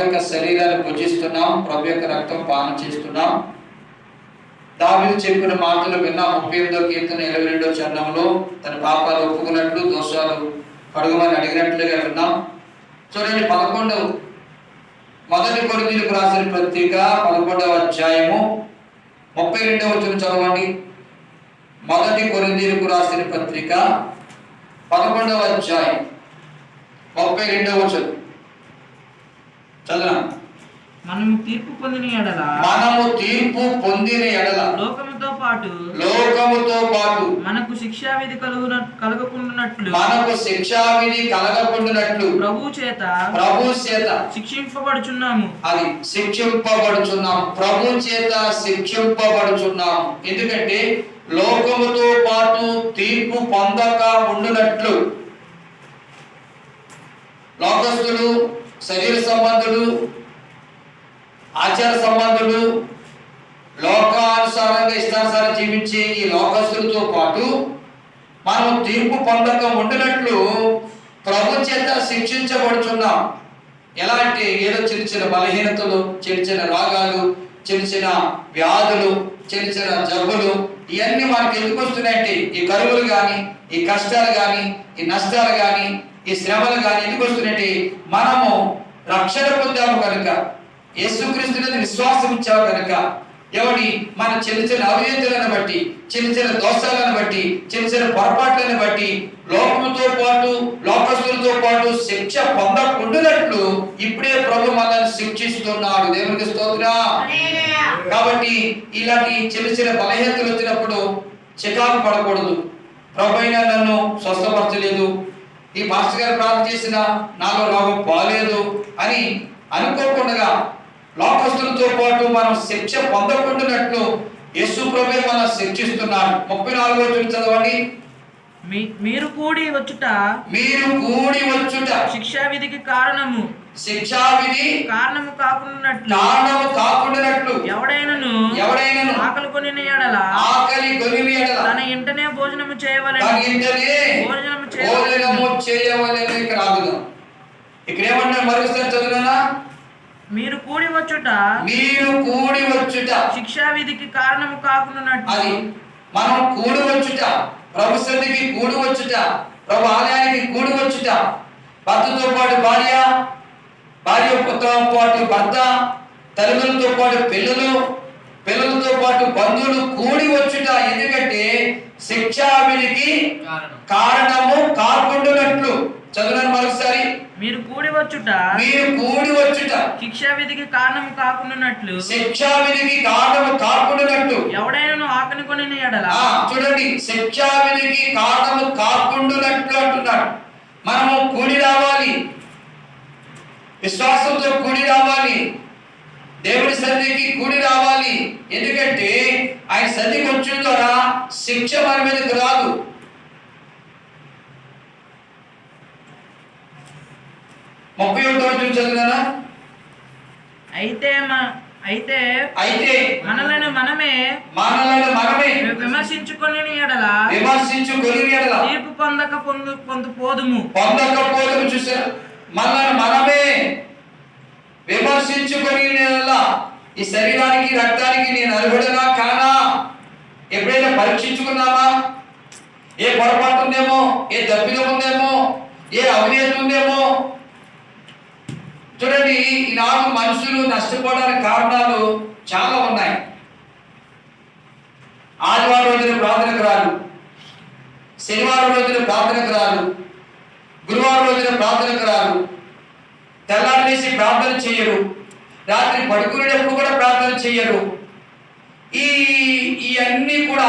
యొక్క శరీరాన్ని భుజిస్తున్నాం ప్రభు యొక్క రక్తం పానం చేస్తున్నాం. దావిలు చెప్పిన మాటలు విన్నా ముప్పై ఎనిమిదో కీర్తన ఇరవై రెండో చరణంలో తన పాపాలు ఒప్పుకున్నట్లు దోషాలు కడుగుమని అడిగినట్లుగా విన్నాం. చూడండి పదకొండు మొదటి కొరింథీయులకు రాసిన పత్రిక పదకొండవ అధ్యాయము ముప్పై రెండవ వచ్చిన చదవండి. మొదటి కొరిందీలకు రాసిన పత్రిక పదకొండవ అధ్యాయం ముప్పై రెండవ వచనం. మనము తీర్పు పొందిన ఎడల మనము తీర్పు పొందిన ఎడల. లోకముతో పాటు లోకముతో పాటు మనకు శిక్షా విధి కలుగున కలగకుండానట్లు మనకు శిక్షావిధి కలగకుండానట్లు ప్రభు చేత ప్రభు చేత శిక్షింపబడుచున్నాము. అది శిక్షింపబడుచున్నాం ప్రభు చేత శిక్షింపబడుచున్నాం ఎందుకంటే లోకముతో పాటు తీర్పు పొందక ఉండునట్లు లోకస్తులు శరీర సంబంధులు ఆచార సంబంధులు లోకానుసారంగా ఇష్టానుసారం జీవించే ఈ లోకస్తులతో పాటు మనం తీర్పు పొందక ఉండినట్లు ప్రభు చేత శిక్షించబడుచున్నాం. ఎలా అంటే ఏదో చిన్న చిన్న బలహీనతలు చిన్న చిన్న రోగాలు చిన్న చిన్న వ్యాధులు చిన్న చిన్న జబ్బులు ఇవన్నీ మనకి ఎందుకు వస్తున్నాయంటే ఈ కరువులు కానీ ఈ కష్టాలు కానీ ఈ నష్టాలు కానీ ఈ శ్రమలు కానీ ఎందుకు వస్తున్నాయంటే మనము రక్షణ పొందాము కనుక యేసుక్రీస్తు విశ్వాసం ఇచ్చాము కనుక. ఎవడి మన చిన్న చిన్న అవినీతులను బట్టి చిన్న చిన్న దోషాలను బట్టి చిన్న చిన్న పొరపాట్లను బట్టి లోకముతో పాటు లోకస్తులతో పాటు శిక్ష పొందకుండానట్లు ఇప్పుడే ప్రభు మనల్ని శిక్షిస్తున్నాడు. దేవునికి స్తోత్ర. కాబట్టి ఇలాంటి చిన్న చిన్న బలహీనతలు వచ్చినప్పుడు చికాకు పడకూడదు. ప్రభు అయినా నన్ను స్వస్థపరచలేదు. ఈ మాస్టర్ గారు ప్రార్థన చేసిన నాలో రోగం పోలేదు అని అనుకోకుండా లోకస్తులతో పాటు మనం శిక్ష పొందకుండానట్లు యేసు ప్రభే మనం శిక్షిస్తున్నాడు. ముప్పై నాలుగో చూసి చదవండి. మీ- మీరు కూడి వచ్చుట మీరు కూడి వచ్చుట శిక్షా విధికి కారణము. శిక్షా విధి కారణము కాకుండానట్లు కారణము కాకుండానట్లు ఎవడైనను ఆకలి కొని ఎడల ఆకలి కొనివి ఎడల తన ఇంటనే భోజనము చేయవలెను. దాని ఇంటనే భోజనము భోజనము చేయవలెను చేయవలెను ఇక్కడ ఆగుదాం ఇక్కడ ఏమన్నా మరుస్తారు చదువునా? మీరు కూడి వచ్చుట మీరు కూడి వచ్చుట. శిక్షా విధికి కారణము కాకుండానట్లు. అది మనం కూడి వచ్చుట. ప్రభు సన్నిధికి కూడి వచ్చుట. ప్రభు ఆలయానికి కూడి వచ్చుట. భర్తతో పాటు భార్య భార్యతో పాటు భర్త తల్లిదండ్రులతో పాటు పిల్లలు పిల్లలతో పాటు బంధువులు కూడి వచ్చుట ఎందుకంటే శిక్షావిధికి కారణము కాకుండానట్లు. చదువులను మరొకసారి. మీరు కూడి వచ్చుట మీరు కూడి వచ్చుట. శిక్షా విధికి కారణము కాకుండానట్లు. శిక్షావిధికి కారణము కాకుండానట్లు. ఎవడైనను ఆకలి కొని ఎడల. చూడండి. శిక్షావిధికి కారణము కాకుండానట్లు అంటున్నాడు. మనము కూడి రావాలి. విశ్వాసంతో కూడి రావాలి. దేవుడి సన్నిధికి కూడి రావాలి. ఎందుకంటే ఆయన సన్నిధికి వచ్చిన ద్వారా శిక్ష మన మీదకి రాదు. ముప్పై ఒకటో వచ్చిన చదివినా అయితే మ- అయితే అయితే మనలను మనమే మనలను మనమే విమర్శించుకొని ఎడల విమర్శించు ఎడల తీర్పు పొందక పొందు పొందు పోదుము. పొందకపోవడం చూసారు? మనల్ని మనమే విమర్శించుకొని నేనలా ఈ శరీరానికి రక్తానికి నేను అర్హుడనా? కానా? ఎప్పుడైనా పరీక్షించుకున్నామా ఏ పొరపాటు ఉందేమో ఏ తప్పిదం ఉందేమో ఏ అవినీతి ఉందేమో చూడండి ఈనాడు మనుషులు నష్టపోవడానికి కారణాలు చాలా ఉన్నాయి. ఆదివారం రోజున ప్రార్థనకు రాదు. శనివారం రోజున ప్రార్థనకు రాదు. గురువారం రోజున ప్రార్థనకు రాదు. తెల్లారి ప్రార్థన చేయరు. రాత్రి పడుకునేటప్పుడు కూడా ప్రార్థన చేయరు ఈ ఇవన్నీ కూడా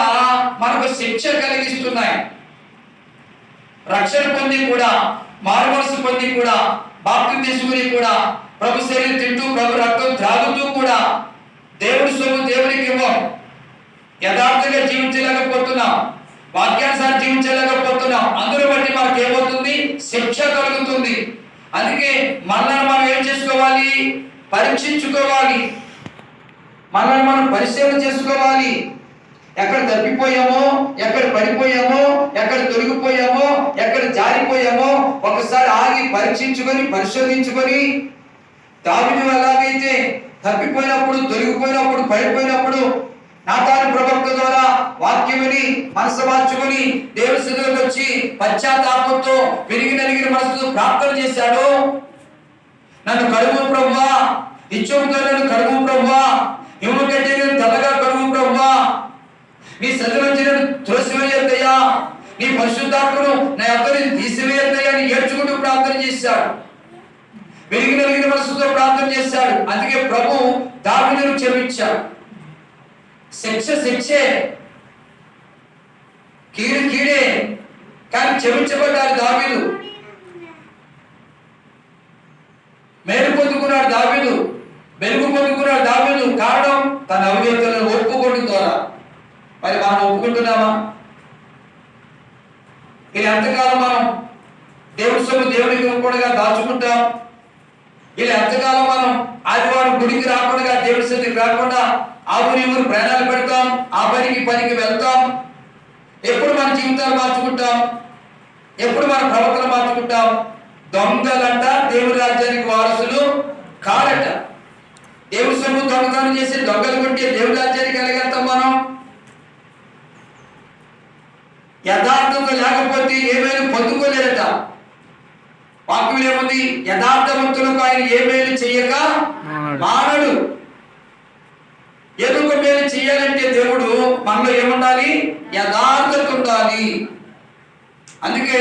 మనకు శిక్ష కలిగిస్తున్నాయి. రక్షణ పొంది కూడా మారుమనసు పొంది కూడా బాప్తి తీసుకుని కూడా ప్రభు శరీరం తింటూ ప్రభు రక్తం త్రాగుతూ కూడా దేవుడి సొమ్ము దేవునికి ఇవ్వం. యథార్థంగా జీవించలేకపోతున్నాం. వాక్యానుసారం జీవించలేకపోతున్నాం. అందరూ బట్టి మనకు ఏమవుతుంది శిక్ష కలుగుతుంది. అందుకే మనల్ని మనం ఏం చేసుకోవాలి? పరీక్షించుకోవాలి. మనల్ని మనం పరిశీలన చేసుకోవాలి. ఎక్కడ తప్పిపోయామో ఎక్కడ పడిపోయామో ఎక్కడ తొలగిపోయామో ఎక్కడ జారిపోయామో ఒకసారి ఆగి పరీక్షించుకొని పరిశోధించుకొని దావిదు ఎలాగైతే తప్పిపోయినప్పుడు తొలగిపోయినప్పుడు పడిపోయినప్పుడు నాతాను ప్రవక్త ద్వారా వాక్యముని మనసు మార్చుకుని దేవుడి స్థితిలోకి వచ్చి పశ్చాత్తాపంతో పెరిగి నలిగిన మనసుతో ప్రార్థన చేశాడు. నన్ను కడుగు ప్రభా ఇచ్చోపుతో నన్ను కడుగు ప్రభా. ఇవ్వను కంటే నేను తెల్లగా కడుగు ప్రభా. నీ సన్నిధి నుంచి నన్ను త్రోసివేయద్దయ్యా నీ పరిశుద్ధాత్మను నా యొక్క తీసివేయద్దయ్యా అని ఏడ్చుకుంటూ ప్రార్థన చేశాడు. పెరిగి నలిగిన మనసుతో ప్రార్థన చేశాడు. అందుకే ప్రభు దావిదను క్షమించాడు. శిక్ష శిక్షే. కీడు కీడే. కానీ క్షమించబడ్డాడు దావీదు మేలు పొందుకున్నాడు దావీదు వెలుగు పొందుకున్నాడు దావీదు కారణం తన అవిధేతలను ఒప్పుకోవడం ద్వారా మరి మనం ఒప్పుకుంటున్నామా? ఇలా ఎంతకాలం మనం దేవుడి సొమ్ము దేవుడికి ఇవ్వకుండా దాచుకుంటాం. ఇలా ఎంతకాలం మనం ఆదివారం గుడికి రాకుండా దేవుడి సన్నిధికి రాకుండా ఆ ఊరి ఊరు ప్రయాణాలు పెడతాం ఆ పనికి పనికి వెళ్తాం. ఎప్పుడు మన జీవితాలు మార్చుకుంటాం? ఎప్పుడు మన ప్రవర్తన మార్చుకుంటాం? దొంగలంట దేవుడి రాజ్యానికి వారసులు కాడట దేవుడి సొమ్ము దొంగతనం చేసి దొంగలు కొట్టి దేవుడి రాజ్యానికి వెళ్ళగలుగుతాం మనం. యథార్థత లేకపోతే ఏమైనా పొందుకోలేరట. వాక్యం ఏముంది? యథార్థవంతులకు ఆయన ఏ మేలు చెయ్యక మానడు. మానడు. ఏదో ఒక మేలు చేయాలంటే దేవుడు మనలో ఏముండాలి? యథార్థత ఉండాలి. అందుకే